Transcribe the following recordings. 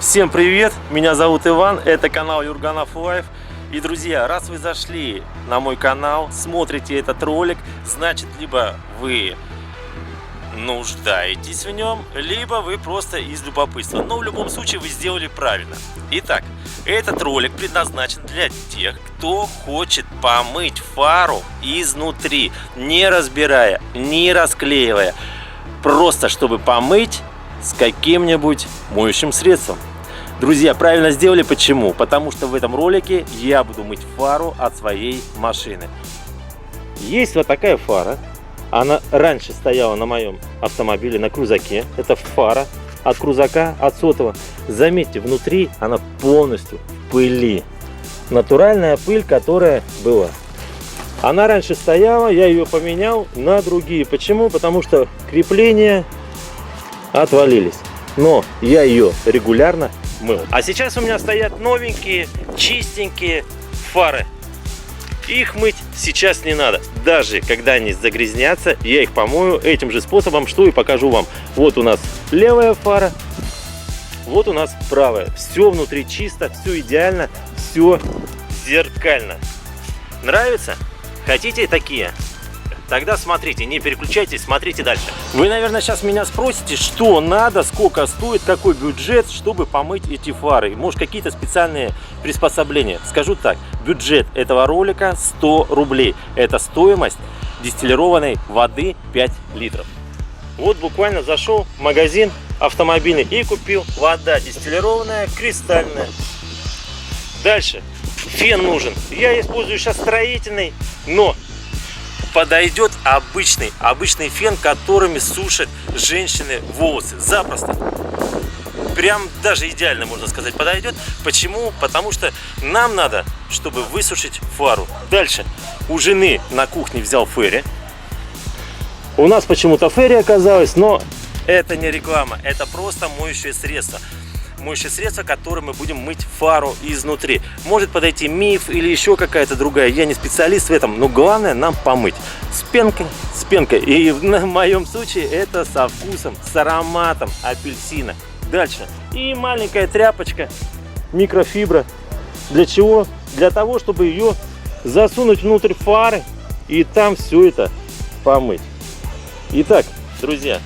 Всем привет, меня зовут Иван, это канал Юрганов Лайф. И, друзья, раз вы зашли на мой канал, смотрите этот ролик, значит, либо вы нуждаетесь в нем, либо вы просто из любопытства. Но в любом случае вы сделали правильно. Итак, этот ролик предназначен для тех, кто хочет помыть фару изнутри, не разбирая, не расклеивая. Просто чтобы помыть с каким-нибудь моющим средством. Друзья, правильно сделали. Почему? Потому что в этом ролике я буду мыть фару от своей машины. Есть вот такая фара. Она раньше стояла на моем автомобиле, на крузаке. Это фара от крузака, от сотого. Заметьте, внутри она полностью пыли. Натуральная пыль, которая была. Она раньше стояла, я ее поменял на другие. Почему? Потому что крепления отвалились. Но я ее регулярно мыл. А сейчас у меня стоят новенькие, чистенькие фары. Их мыть сейчас не надо. Даже когда они загрязнятся, я их помою этим же способом, что и покажу вам. Вот у нас левая фара, вот у нас правая. Все внутри чисто, все идеально, все зеркально. Нравится? Хотите такие? Тогда смотрите, не переключайтесь, смотрите дальше. Вы, наверное, сейчас меня спросите, что надо, сколько стоит, какой бюджет, чтобы помыть эти фары. Может, какие-то специальные приспособления. Скажу так, бюджет этого ролика 100 рублей. Это стоимость дистиллированной воды 5 литров. Вот буквально зашел в магазин автомобильный и купил вода дистиллированная, кристальная. Дальше. Фен нужен. Я использую сейчас строительный, но подойдет обычный, обычный фен, которыми сушат женщины волосы. Запросто. Прям даже идеально, можно сказать, подойдет. Почему? Потому что нам надо, чтобы высушить фару. Дальше. У жены на кухне взял ферри. У нас почему-то ферри оказалось, но это не реклама, это просто моющее средство моющее средство, которым мы будем мыть фару изнутри. Может подойти миф или еще какая-то другая. Я не специалист в этом, но главное нам помыть. С пенкой, с пенкой. И в моем случае это со вкусом, с ароматом апельсина. Дальше. И маленькая тряпочка, микрофибра. Для чего? Для того, чтобы ее засунуть внутрь фары и там все это помыть. Итак, друзья,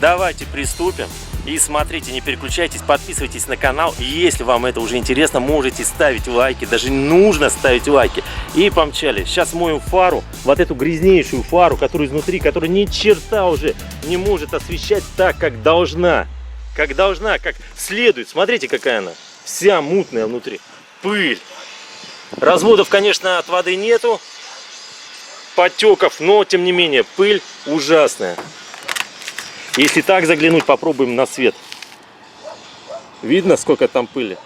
давайте приступим. И смотрите, не переключайтесь, подписывайтесь на канал. Если вам это уже интересно, можете ставить лайки. Даже нужно ставить лайки. И помчали. Сейчас моем фару, вот эту грязнейшую фару, которая изнутри, которая ни черта уже не может освещать так, как должна. Как должна, как следует. Смотрите, какая она. Вся мутная внутри. Пыль. Разводов, конечно, от воды нету. Потеков, но тем не менее пыль ужасная. Если так заглянуть, попробуем на свет. Видно, сколько там пыли?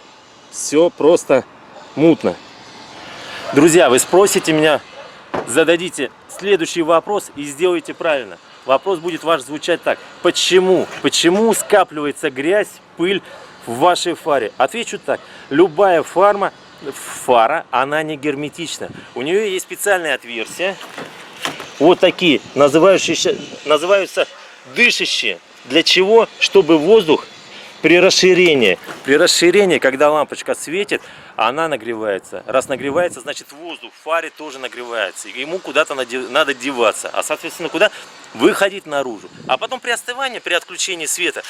Все просто мутно. Друзья, вы спросите меня, зададите следующий вопрос и сделайте правильно. Вопрос будет ваш звучать так. Почему? Почему скапливается грязь, пыль в вашей фаре? Отвечу так. Любая фарма, фара, она не герметична. У нее есть специальные отверстия. Вот такие, называющиеся, называются дышащие. Для чего? Чтобы воздух при расширении, при расширении, когда лампочка светит, она нагревается. Раз нагревается, значит воздух в фаре тоже нагревается. Ему куда-то надо деваться. А соответственно куда? Выходить наружу. А потом при остывании, при отключении света,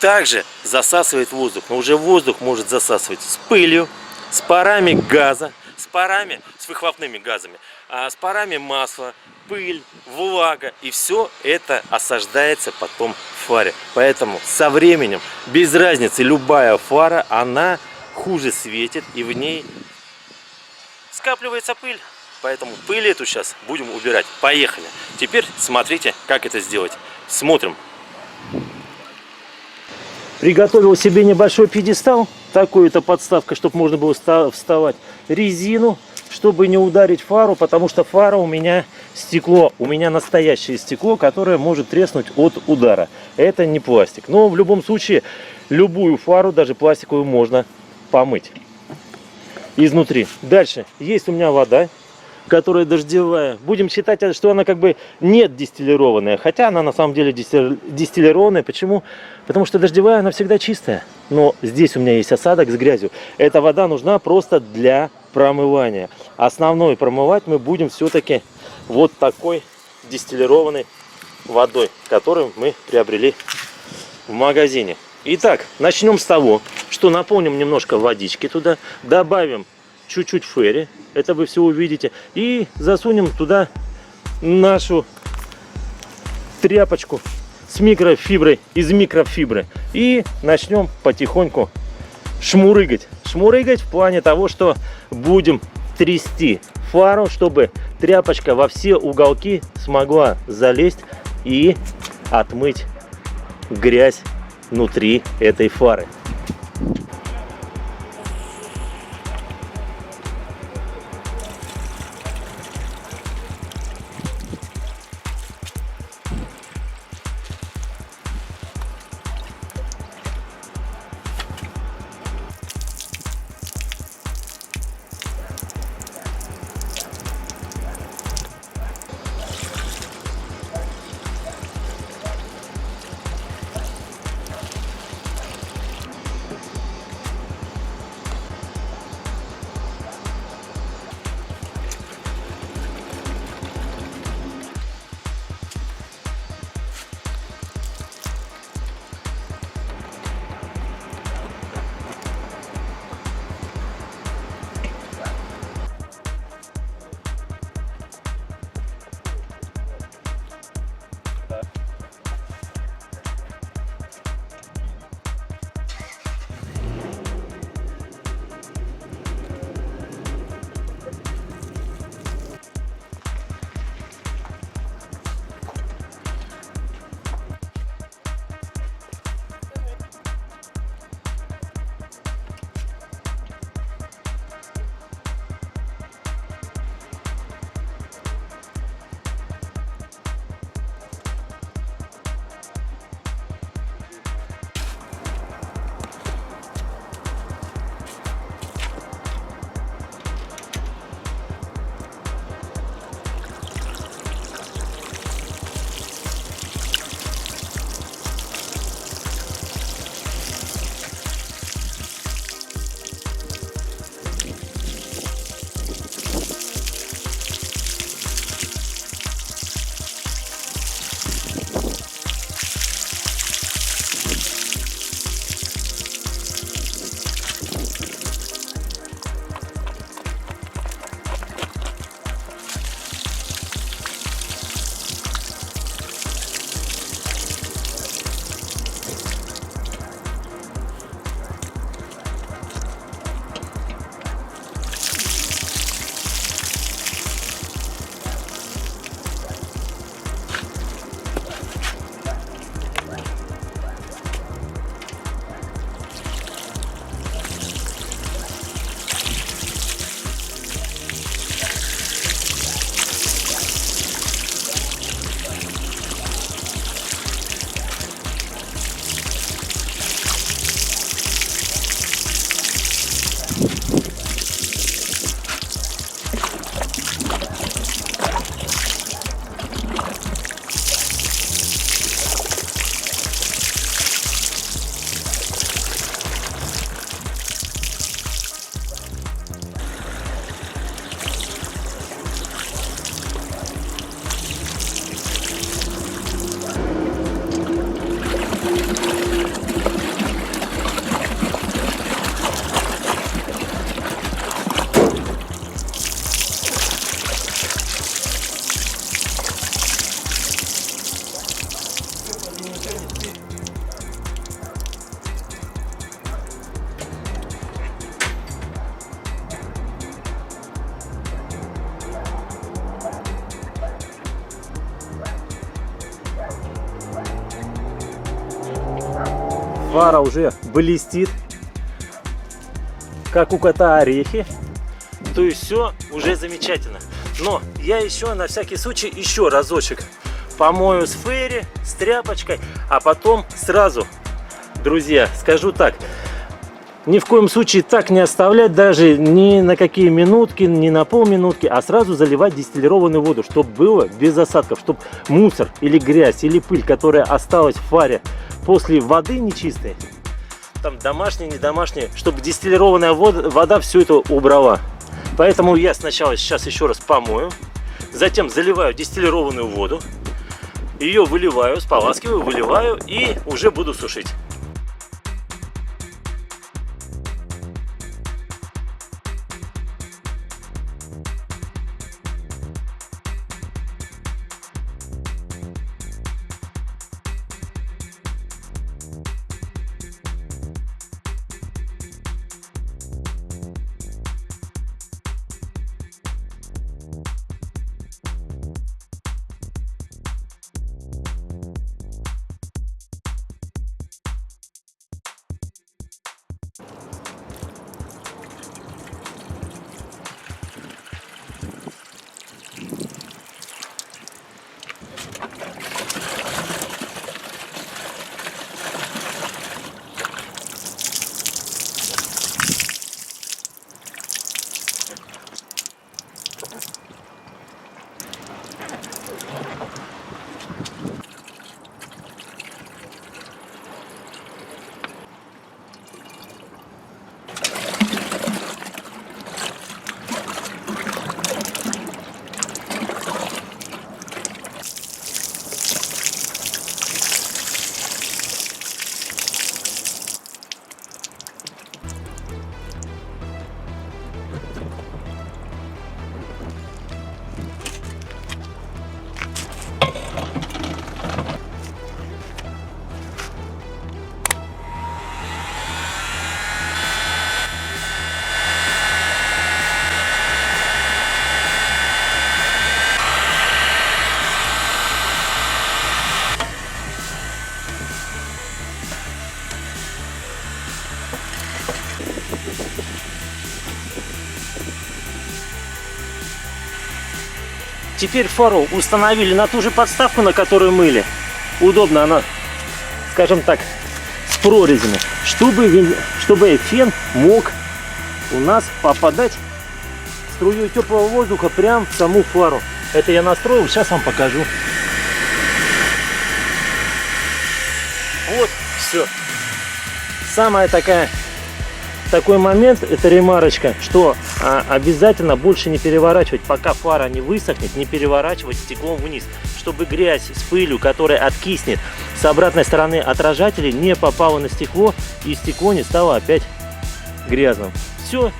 также засасывает воздух. Но уже воздух может засасывать с пылью, с парами газа, парами, с выхлопными газами, а с парами масла, пыль, влага. И все это осаждается потом в фаре. Поэтому со временем, без разницы, любая фара, она хуже светит и в ней скапливается пыль. Поэтому пыль эту сейчас будем убирать. Поехали. Теперь смотрите, как это сделать. Смотрим. Приготовил себе небольшой пьедестал. Такую-то подставка, чтобы можно было вставать. Резину чтобы не ударить фару, потому что фара у меня стекло, у меня настоящее стекло, которое может треснуть от удара. Это не пластик. Но в любом случае, любую фару, даже пластиковую, можно помыть изнутри. Дальше, есть у меня вода. которая дождевая. Будем считать, что она как бы нет дистиллированная, хотя она на самом деле дистилли- дистиллированная. Почему? Потому что дождевая, она всегда чистая. Но здесь у меня есть осадок с грязью. Эта вода нужна просто для промывания. Основной промывать мы будем все-таки вот такой дистиллированной водой, которую мы приобрели в магазине. Итак, начнем с того, что наполним немножко водички туда, добавим чуть-чуть ферри, это вы все увидите, и засунем туда нашу тряпочку с микрофиброй, из микрофибры. И начнем потихоньку шмурыгать. Шмурыгать в плане того, что будем трясти фару, чтобы тряпочка во все уголки смогла залезть и отмыть грязь внутри этой фары. Фара уже блестит, как у кота орехи. То есть все уже замечательно. Но я еще на всякий случай еще разочек помою с фейри, с тряпочкой, а потом сразу, друзья, скажу так, Ни в коем случае так не оставлять даже ни на какие минутки, ни на полминутки, а сразу заливать дистиллированную воду, чтобы было без осадков, чтобы мусор или грязь или пыль, которая осталась в фаре после воды нечистой, там домашняя, не домашняя, чтобы дистиллированная вода, вода все это убрала. Поэтому я сначала сейчас еще раз помою, затем заливаю дистиллированную воду, ее выливаю, споласкиваю, выливаю и уже буду сушить. Теперь фару установили на ту же подставку, на которую мыли. Удобно она, скажем так, с прорезями, чтобы, чтобы фен мог у нас попадать струей теплого воздуха прямо в саму фару. Это я настроил, сейчас вам покажу. Вот, все. Самая такая такой момент, это ремарочка, что а, обязательно больше не переворачивать, пока фара не высохнет, не переворачивать стеклом вниз, чтобы грязь с пылью, которая откиснет с обратной стороны отражателей, не попала на стекло и стекло не стало опять грязным. Все,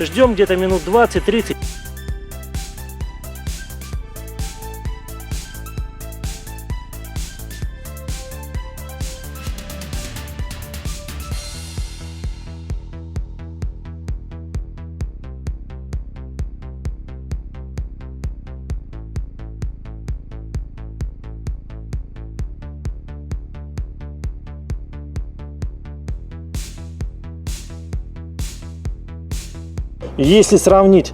ждем где-то минут 20-30. Если сравнить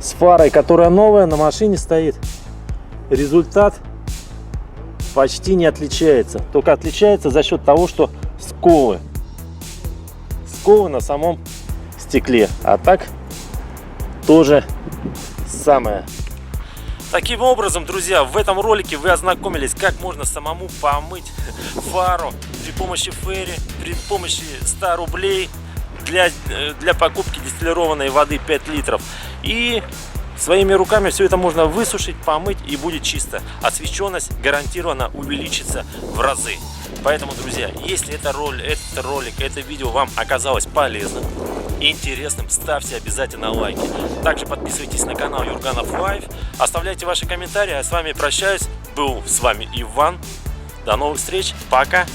с фарой, которая новая на машине стоит, результат почти не отличается. Только отличается за счет того, что сколы. Сколы на самом стекле. А так тоже самое. Таким образом, друзья, в этом ролике вы ознакомились, как можно самому помыть фару при помощи ферри, при помощи 100 рублей для, э, для покупки дистиллированной воды 5 литров. И своими руками все это можно высушить, помыть и будет чисто. Освещенность гарантированно увеличится в разы. Поэтому, друзья, если это роль, этот ролик, это видео вам оказалось полезным, интересным, ставьте обязательно лайки. Также подписывайтесь на канал Юрганов Лайв, оставляйте ваши комментарии. А с вами прощаюсь. Был с вами Иван. До новых встреч. Пока.